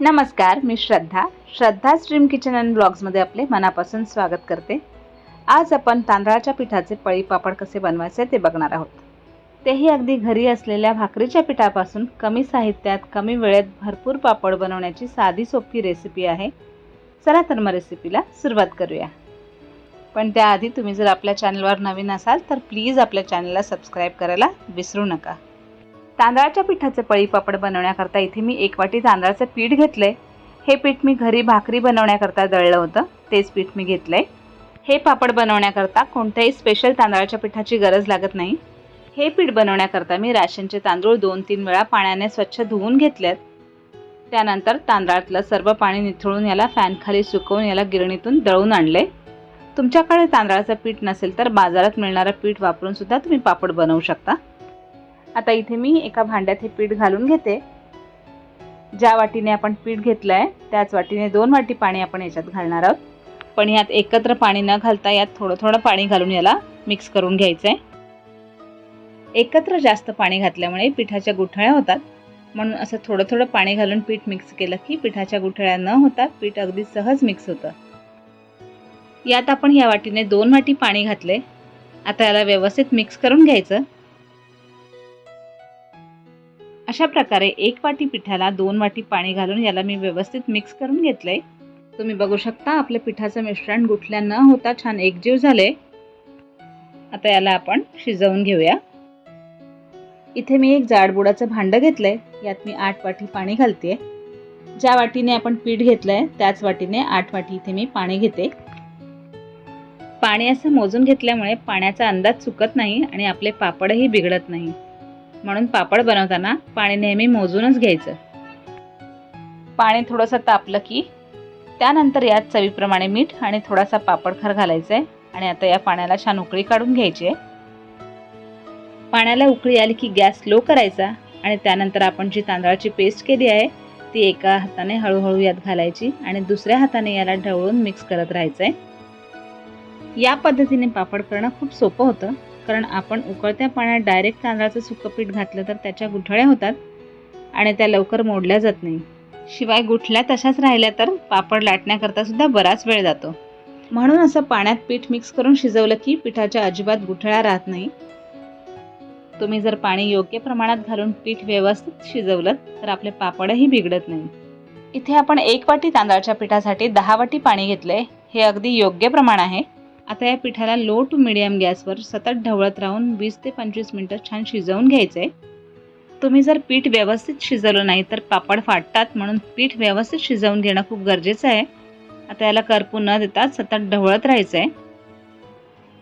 नमस्कार मी Shraddha. Shraddha stream kitchen and ब्लॉग्समध्ये आपले मनापासून स्वागत करते. आज आपण तांदळाच्या पिठाचे पळी पापड कसे बनवायचे ते बघणार आहोत. तेही अगदी घरी असलेल्या भाकरीच्या पिठापासून कमी साहित्यात कमी वेळेत भरपूर पापड बनवण्याची साधी सोपी रेसिपी आहे. चला तर मग रेसिपीला सुरुवात करूया. पण त्याआधी तुम्ही जर आपल्या चॅनलवर नवीन असाल तर प्लीज आपल्या चॅनलला सबस्क्राईब करायला विसरू नका. तांदळाच्या पिठाचे पळी पापड बनवण्याकरता इथे मी एक वाटी तांदळाचं पीठ घेतलं आहे हे पीठ मी घरी भाकरी बनवण्याकरता दळलं होतं तेच पीठ मी घेतलं आहे हे पापड बनवण्याकरता कोणत्याही स्पेशल तांदळाच्या पिठाची गरज लागत नाही. हे पीठ बनवण्याकरता मी राशनचे तांदूळ दोन तीन वेळा पाण्याने स्वच्छ धुवून घेतलेत. त्यानंतर तांदळातलं सर्व पाणी निथळून याला फॅनखाली सुकवून याला गिरणीतून दळून आणले तुमच्याकडे तांदळाचं पीठ नसेल तर बाजारात मिळणारं पीठ वापरून सुद्धा तुम्ही पापड बनवू शकता. आता इथे मी एका भांड्यात हे पीठ घालून घेते. ज्या वाटीने आपण पीठ घेतलं आहे त्याच वाटीने दोन वाटी पाणी आपण याच्यात घालणार आहोत. पण यात एकत्र पाणी न घालता यात थोडं थोडं पाणी घालून याला मिक्स करून घ्यायचं आहे एकत्र जास्त पाणी घातल्यामुळे पिठाच्या गुठळ्या होतात. म्हणून असं थोडं थोडं पाणी घालून पीठ मिक्स केलं की पिठाच्या गुठळ्या न होता पीठ अगदी सहज मिक्स होतं. यात आपण या वाटीने दोन वाटी पाणी घातले आता याला व्यवस्थित मिक्स करून घ्यायचं. अशा प्रकारे एक वाटी पिठाला दोन वाटी पाणी घालून याला मी व्यवस्थित मिक्स करून घेतलं आहे तुम्ही बघू शकता आपल्या पिठाचं मिश्रण गुठल्या न होता छान एकजीव झाले आता याला आपण शिजवून घेऊया. इथे मी एक जाडबुडाचं भांडं घेतलंय. यात मी आठ वाटी पाणी घालते ज्या वाटीने आपण पीठ घेतलंय त्याच वाटीने आठ वाटी इथे मी पाणी घेते. पाणी असं मोजून घेतल्यामुळे पाण्याचा अंदाज चुकत नाही आणि आपले पापडही बिघडत नाही. म्हणून पापड बनवताना पाणी नेहमी मोजूनच घ्यायचं. पाणी थोडंसं तापलं की त्यानंतर यात चवीप्रमाणे मीठ आणि थोडासा पापडखार घालायचा आहे आणि आता या पाण्याला छान उकळी काढून घ्यायची आहे. पाण्याला उकळी आली की गॅस लो करायचा आणि त्यानंतर आपण जी तांदळाची पेस्ट केली आहे ती एका हाताने हळूहळू यात घालायची आणि दुसऱ्या हाताने याला ढवळून मिक्स करत राहायचं आहे या पद्धतीने पापड करणं खूप सोपं होतं. कारण आपण उकळत्या पाण्यात डायरेक्ट तांदळाचं सुकं पीठ घातलं तर त्याच्या गुठळ्या होतात आणि त्या लवकर मोडल्या जात नाही. शिवाय गुठल्या तशाच राहिल्या तर पापड लाटण्याकरता सुद्धा बराच वेळ जातो. म्हणून असं पाण्यात पीठ मिक्स करून शिजवलं की पिठाच्या अजिबात गुठळ्या राहत नाही. तुम्ही जर पाणी योग्य प्रमाणात घालून पीठ व्यवस्थित शिजवलं तर आपले पापडही बिघडत नाही. इथे आपण एक वाटी तांदळाच्या पिठासाठी दहा वाटी पाणी घेतले हे अगदी योग्य प्रमाण आहे. आता या पिठाला लो टू मिडियम गॅसवर सतत ढवळत राहून वीस ते पंचवीस मिनटं छान शिजवून घ्यायचं आहे तुम्ही जर पीठ व्यवस्थित शिजवलं नाही तर पापड फाटतात म्हणून पीठ व्यवस्थित शिजवून घेणं खूप गरजेचं आहे. आता याला करपू न देता सतत ढवळत राहायचं आहे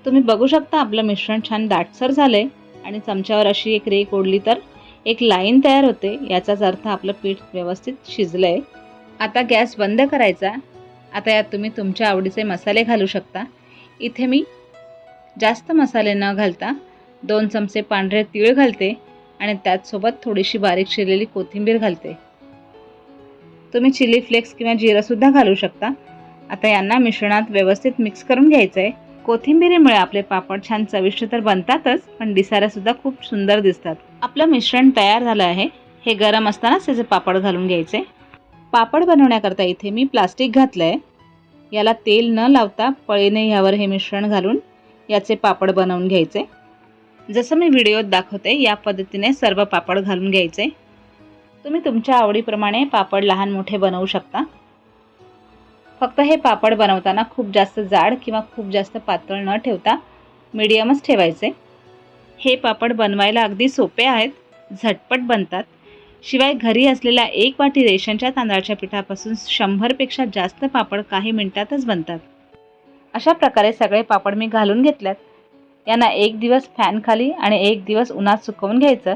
तुम्ही बघू शकता आपलं मिश्रण छान दाटसर झालं आहे आणि चमच्यावर अशी एक रेक ओढली तर एक लाईन तयार होते. याचाच अर्थ आपलं पीठ व्यवस्थित शिजलं आहे आता गॅस बंद करायचा. आता यात तुम्ही तुमच्या आवडीचे मसाले घालू शकता. इथे मी जास्त मसाले न घालता दोन चमचे पांढरे तीळ घालते आणि त्याचसोबत थोडीशी बारीक शिरलेली कोथिंबीर घालते. तुम्ही चिली फ्लेक्स किंवा जिरंसुद्धा घालू शकता. आता यांना मिश्रणात व्यवस्थित मिक्स करून घ्यायचं आहे कोथिंबिरीमुळे आपले पापड छान चविष्ट तर बनतातच पण दिसायलासुद्धा खूप सुंदर दिसतात. आपलं मिश्रण तयार झालं आहे. हे गरम असतानाच त्याचे पापड घालून घ्यायचे. पापड बनवण्याकरता इथे मी प्लास्टिक घातलं आहे याला तेल न लावता पळीने ह्यावर हे मिश्रण घालून याचे पापड बनवून घ्यायचे. जसं मी व्हिडिओत दाखवते या पद्धतीने सर्व पापड घालून घ्यायचे. तुम्ही तुमच्या आवडीप्रमाणे पापड लहान मोठे बनवू शकता. फक्त हे पापड बनवताना खूप जास्त जाड किंवा खूप जास्त पातळ न ठेवता मीडियमच ठेवायचे. हे पापड बनवायला अगदी सोपे आहेत झटपट बनतात. शिवाय घरी असलेल्या एक वाटी रेशनच्या तांदळाच्या पिठापासून शंभरपेक्षा जास्त पापड काही मिनिटातच बनतात. अशा प्रकारे सगळे पापड मी घालून घेतल्यात. यांना एक दिवस फॅनखाली आणि एक दिवस उन्हात सुकवून घ्यायचं.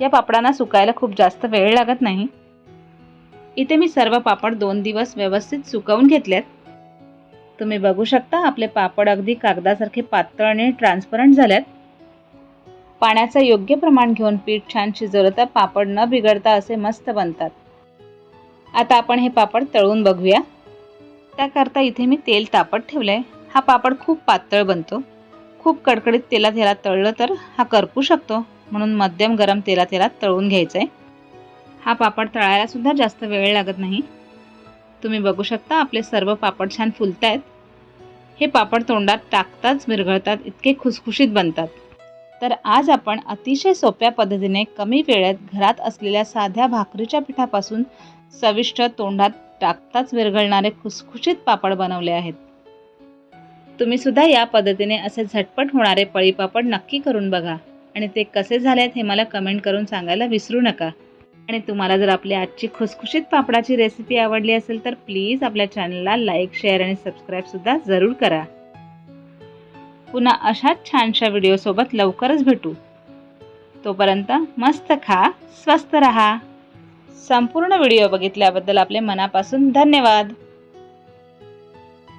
या पापडांना सुकायला खूप जास्त वेळ लागत नाही. इथे मी सर्व पापड दोन दिवस व्यवस्थित सुकवून घेतल्यात. तुम्ही बघू शकता आपले पापड अगदी कागदासारखे पातळ आणि ट्रान्सपरंट झाल्यात. पाण्याचं योग्य प्रमाण घेऊन पीठ छान शिजवलं तर पापड न बिघडता असे मस्त बनतात. आता आपण हे पापड तळून बघूया. त्याकरता इथे मी तेल तापत ठेवलं आहे हा पापड खूप पातळ बनतो. खूप कडकडीत तेलात ह्याला तळलं तर हा करपू शकतो. म्हणून मध्यम गरम तेलात ह्याला तळून घ्यायचं आहे हा पापड तळायला सुद्धा जास्त वेळ लागत नाही. तुम्ही बघू शकता आपले सर्व पापड छान फुलत आहेत हे पापड तोंडात टाकताच विरघळतात इतके खुसखुशीत बनतात. तर आज आपण अतिशय सोप्या पद्धतीने कमी वेळेत घरात असलेल्या साध्या भाकरीच्या पिठापासून चविष्ट तोंडात टाकताच विरघळणारे खुसखुशीत पापड बनवले आहेत. तुम्ही सुद्धा या पद्धतीने असे झटपट होणारे पळीपापड नक्की करून बघा आणि ते कसे झाले आहेत हे मला कमेंट करून सांगायला विसरू नका. आणि तुम्हाला जर आपली आजची खुसखुशीत पापडाची रेसिपी आवडली असेल तर प्लीज आपल्या चॅनलला लाईक शेअर आणि सबस्क्राईबसुद्धा जरूर करा. पुन्हा अशाच छानशा व्हिडिओसोबत लवकरच भेटू. तोपर्यंत मस्त खा स्वस्त रहा. संपूर्ण व्हिडिओ बघितल्याबद्दल आपले मनापासून धन्यवाद.